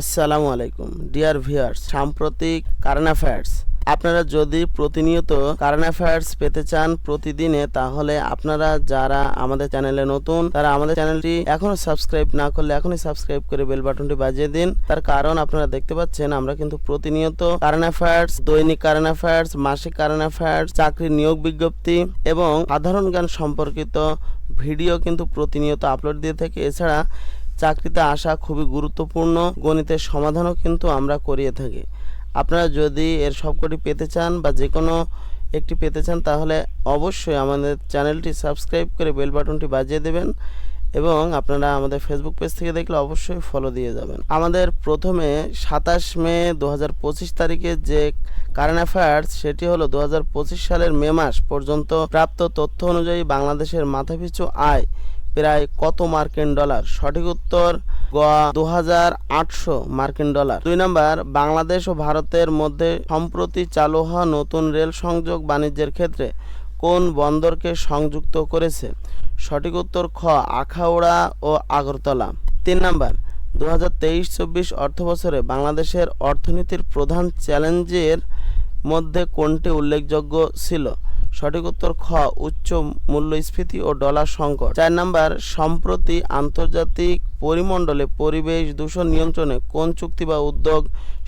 আসসালামু আলাইকুম। Dear viewers সাম্প্রতিক কারেন্ট অ্যাফেয়ার্স আপনারা যদি প্রতিনিয়ত কারেন্ট অ্যাফেয়ার্স পেতে চান প্রতিদিনে, তাহলে আপনারা যারা আমাদের চ্যানেলে নতুন, তারা আমাদের চ্যানেলটি এখনও সাবস্ক্রাইব না করলে এখনই সাবস্ক্রাইব করে বেল বাটনটি বাজিয়ে দিন। তার কারণ আপনারা দেখতে পাচ্ছেন, আমরা কিন্তু প্রতিনিয়ত কারেন্ট অ্যাফেয়ার্স দৈনিক কারেন্ট অ্যাফেয়ার্স মাসিক কারেন্ট অ্যাফেয়ার্স চাকরির নিয়োগ বিজ্ঞপ্তি এবং সাধারণ জ্ঞান সম্পর্কিত ভিডিও কিন্তু প্রতিনিয়ত আপলোড দিয়ে থাকি। এছাড়া চাকরিতে আসা খুবই গুরুত্বপূর্ণ, গণিতের সমাধানও কিন্তু আমরা করিয়ে থাকি। আপনারা যদি এর সবকটি পেতে চান বা যে কোনো একটি পেতে চান, তাহলে অবশ্যই আমাদের চ্যানেলটি সাবস্ক্রাইব করে বেল বাটনটি বাজিয়ে দেবেন এবং আপনারা আমাদের ফেসবুক পেজ থেকে দেখলে অবশ্যই ফলো দিয়ে যাবেন। আমাদের প্রথমে সাতাশ মে দু তারিখে যে কারেন্ট অ্যাফেয়ার্স সেটি হলো দু হাজার পঁচিশ সালের মে মাস পর্যন্ত প্রাপ্ত তথ্য অনুযায়ী বাংলাদেশের মাথাপিছু আয় প্রায় কত মার্কিন ডলার? সঠিক উত্তর, গোয়া দু হাজার আটশো মার্কিন ডলার। দুই নম্বর, বাংলাদেশ ও ভারতের মধ্যে সম্প্রতি চালু হওয়া নতুন রেল সংযোগ বাণিজ্যের ক্ষেত্রে কোন বন্দরকে সংযুক্ত করেছে? সঠিক উত্তর, খ, আখাউড়া ও আগরতলা। তিন নম্বর দু হাজার তেইশ চব্বিশ অর্থবছরে বাংলাদেশের অর্থনীতির প্রধান চ্যালেঞ্জের মধ্যে কোনটি উল্লেখযোগ্য ছিল? সঠিক উত্তর খ, উচ্চ মূল্যস্ফীতি ও ডলার সংকট। চার নাম্বার, সম্প্রতি আন্তর্জাতিক পরিমণ্ডলে পরিবেশ দূষণ নিয়ন্ত্রণে কোন চুক্তি বা উদ্যোগ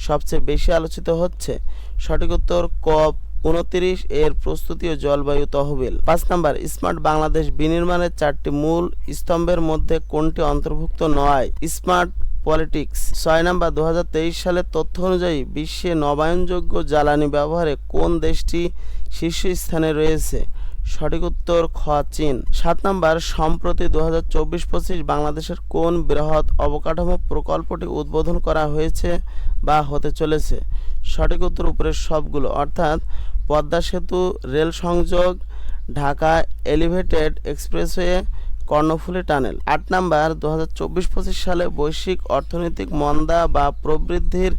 সবচেয়ে বেশি আলোচিত হচ্ছে? সঠিক উত্তর কপ উনত্রিশ, এর প্রস্তুতি ও জলবায়ু তহবিল। পাঁচ নাম্বার, স্মার্ট বাংলাদেশ বিনির্মাণের চারটি মূল স্তম্ভের মধ্যে কোনটি অন্তর্ভুক্ত নয়? Smart politics. ছয় নম্বর দু হাজার তেইশ সালের তথ্য অনুযায়ী বিশ্বে নবায়নযোগ্য জ্বালানি ব্যবহারে কোন দেশটি শীর্ষস্থানে রয়েছে? সঠিক উত্তর খ চীন সাত নম্বর, সম্প্রতি দু হাজার চব্বিশ পঁচিশ বাংলাদেশের কোন বৃহৎ অবকাঠামো প্রকল্পটি উদ্বোধন করা হয়েছে বা হতে চলেছে? সঠিক উত্তর উপরের সবগুলো, অর্থাৎ পদ্মা সেতু, রেল সংযোগ, Dhaka elevated expressway Karnaphuli tunnel. আট নাম্বার দু হাজার চব্বিশ পঁচিশ সালে বৈশ্বিক অর্থনৈতিক মন্দা বা প্রবৃদ্ধির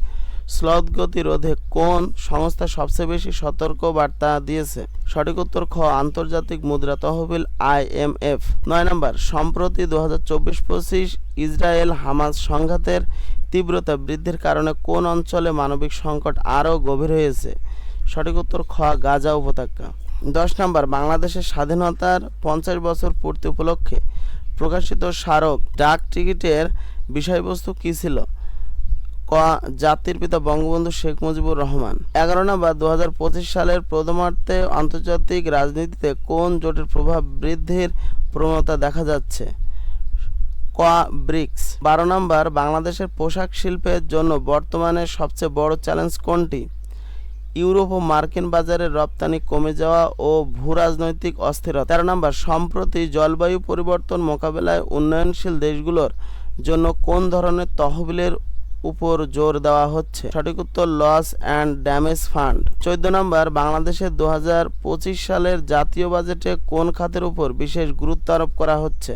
স্লথগতি রোধে কোন সংস্থা সবচেয়ে বেশি সতর্ক বার্তা দিয়েছে? সঠিক উত্তর, খ, আন্তর্জাতিক মুদ্রা তহবিল আইএমএফ নয় নম্বর, সম্প্রতি দু হাজার চব্বিশ পঁচিশ ইসরায়েল হামাস সংঘাতের তীব্রতা বৃদ্ধির কারণে কোন অঞ্চলে মানবিক সংকট আরও গভীর হয়েছে? সঠিক উত্তর, খ, গাজা উপত্যকা। দশ নম্বর, বাংলাদেশের স্বাধীনতার পঞ্চাশ বছর পূর্তি উপলক্ষে প্রকাশিত স্মারক ডাক টিকিটের বিষয়বস্তু কী ছিল? ক, জাতির পিতা বঙ্গবন্ধু শেখ মুজিবুর রহমান। এগারো নম্বর দু হাজার পঁচিশ সালের প্রথমার্থে আন্তর্জাতিক রাজনীতিতে কোন জোটের প্রভাব বৃদ্ধির প্রবণতা দেখা যাচ্ছে? ক, ব্রিক্স। বারো নম্বর, বাংলাদেশের পোশাক শিল্পের জন্য বর্তমানে সবচেয়ে বড় চ্যালেঞ্জ কোনটি? ইউরোপ ও মার্কিন বাজারের রপ্তানি কমে যাওয়া ও ভূ রাজনৈতিক অস্থিরতা। তেরো নম্বর, সম্প্রতি জলবায়ু পরিবর্তন মোকাবেলায় উন্নয়নশীল দেশগুলোর জন্য কোন ধরনের তহবিলের উপর জোর দেওয়া হচ্ছে? সঠিক উত্তর, লস অ্যান্ড ড্যামেজ ফান্ড। চোদ্দ নম্বর বাংলাদেশের দু হাজার পঁচিশ সালের জাতীয় বাজেটে কোন খাতের উপর বিশেষ গুরুত্ব আরোপ করা হচ্ছে?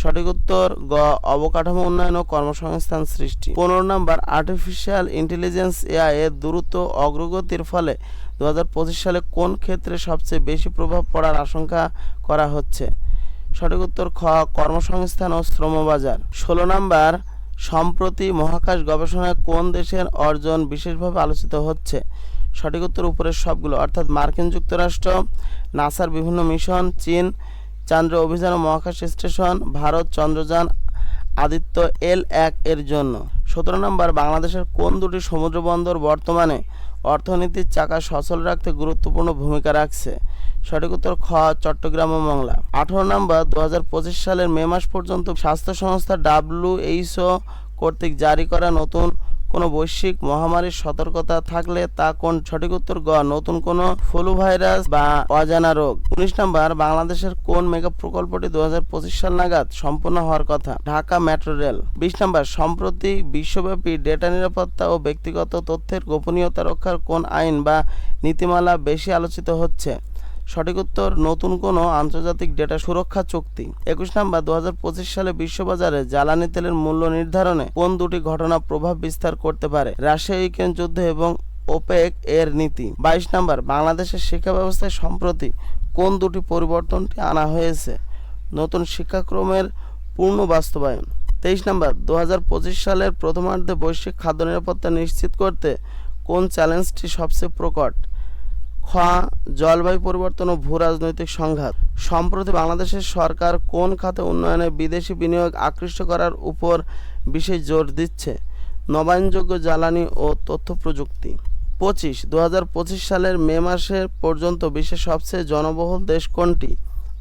সঠিক উত্তর, গ, অবকাঠামো উন্নয়ন ও কর্মসংস্থান সৃষ্টি। পনেরো নম্বর আর্টিফিশিয়াল ইন্টেলিজেন্স এআই এর দ্রুত অগ্রগতির ফলে দু হাজার পঁচিশ সালে কোন ক্ষেত্রে সবচেয়ে বেশি প্রভাব পড়ার আশঙ্কা করা হচ্ছে? সঠিক উত্তর, খ, কর্মসংস্থান ও শ্রমবাজার ষোলো নম্বর, সম্প্রতি মহাকাশ গবেষণায় কোন দেশের অর্জন বিশেষভাবে আলোচিত হচ্ছে? সঠিক উত্তর উপরের সবগুলো, অর্থাৎ মার্কিন যুক্তরাষ্ট্র, নাসার বিভিন্ন মিশন, চীন চান্দ্র অভিযান মহাকাশ স্টেশন, ভারত চন্দ্রযান আদিত্য এল এক এর জন্য। সতেরো নম্বর, বাংলাদেশের কোন দুটি সমুদ্র বন্দর বর্তমানে অর্থনীতির চাকা সচল রাখতে গুরুত্বপূর্ণ ভূমিকা রাখছে? সঠিক উত্তর, খ, চট্টগ্রাম ও মংলা আঠারো নম্বর দু হাজার পঁচিশ সালের মে মাস পর্যন্ত স্বাস্থ্য সংস্থা ডাব্লিউএইচও কর্তৃক জারি করা নতুন কোনো বৈশ্বিক মহামারীর সতর্কতা থাকলে তা কোন সঠিক উত্তর? গ, নতুন কোনো ফ্লু ভাইরাস বা অজানা রোগ। উনিশ নম্বর, বাংলাদেশের কোন মেগা প্রকল্পটি দু হাজার পঁচিশ সাল নাগাদ সম্পূর্ণ হওয়ার কথা? Dhaka metro rail. বিশ নম্বর, সম্প্রতি বিশ্বব্যাপী ডেটা নিরাপত্তা ও ব্যক্তিগত তথ্যের গোপনীয়তা রক্ষার কোন আইন বা নীতিমালা বেশি আলোচিত হচ্ছে? সঠিক উত্তর, নতুন কোনো আন্তর্জাতিক ডেটা সুরক্ষা চুক্তি। একুশ নাম্বার দু হাজার পঁচিশ সালে বিশ্ববাজারে জ্বালানি তেলের মূল্য নির্ধারণে কোন দুটি ঘটনা প্রভাব বিস্তার করতে পারে? রাশিয়া ইউক্রেন যুদ্ধ এবং ওপেক এর নীতি। বাইশ নাম্বার, বাংলাদেশের শিক্ষা ব্যবস্থায় সম্প্রতি কোন দুটি পরিবর্তনটি আনা হয়েছে? নতুন শিক্ষাক্রমের পূর্ণ বাস্তবায়ন। তেইশ নম্বর দু সালের প্রথমার্ধে বৈশ্বিক খাদ্য নিরাপত্তা নিশ্চিত করতে কোন চ্যালেঞ্জটি সবচেয়ে প্রকট? খ জলবায়ু পরিবর্তন ও ভূ রাজনৈতিক সংঘাত। সম্প্রতি বাংলাদেশের সরকার কোন খাতে উন্নয়নে বিদেশি বিনিয়োগ আকৃষ্ট করার উপর বিশেষ জোর দিচ্ছে? নবায়নযোগ্য জ্বালানি ও তথ্য প্রযুক্তি। পঁচিশ দু সালের মে মাসের পর্যন্ত বিশ্বের সবচেয়ে জনবহুল দেশ কোনটি?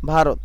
ভারত।